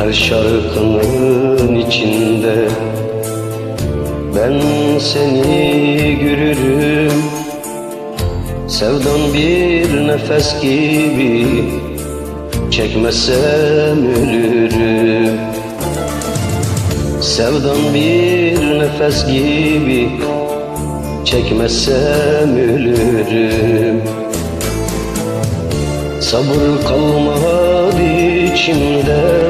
Her şarkının içinde Ben seni görürüm. Sevdan bir nefes gibi Çekmezsem ölürüm. Sevdan bir nefes gibi Çekmezsem ölürüm. Sabır kalmadı içimde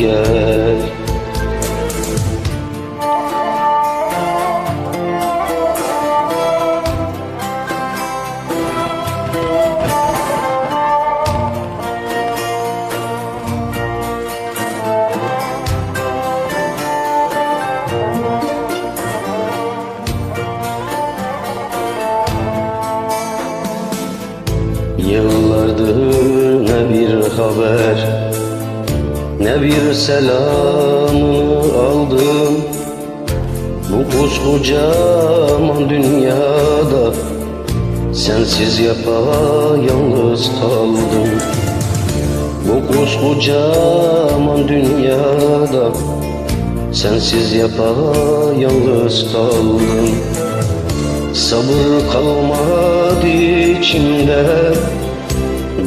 gel. Yıllardır ne bir haber Ne bir selamını aldım Bu koskocaman dünyada Sensiz yapayalnız kaldım Bu koskocaman dünyada Sensiz yapayalnız kaldım Sabır kalmadı içimde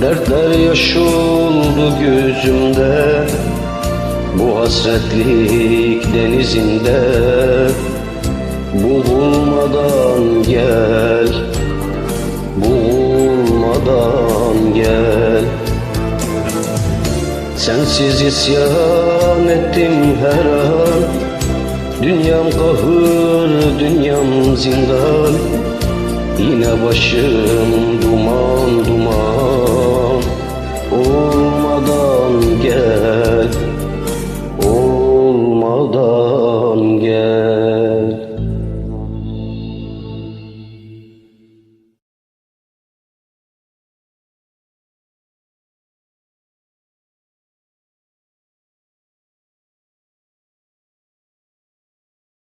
Dertler yaş oldu gözümde Bu hasretlik denizinde. Boğulmadan gel Boğulmadan gel. Sensiz isyan ettim her an Dünyam kahır, dünyam zindan Yine başım duman duman. Oh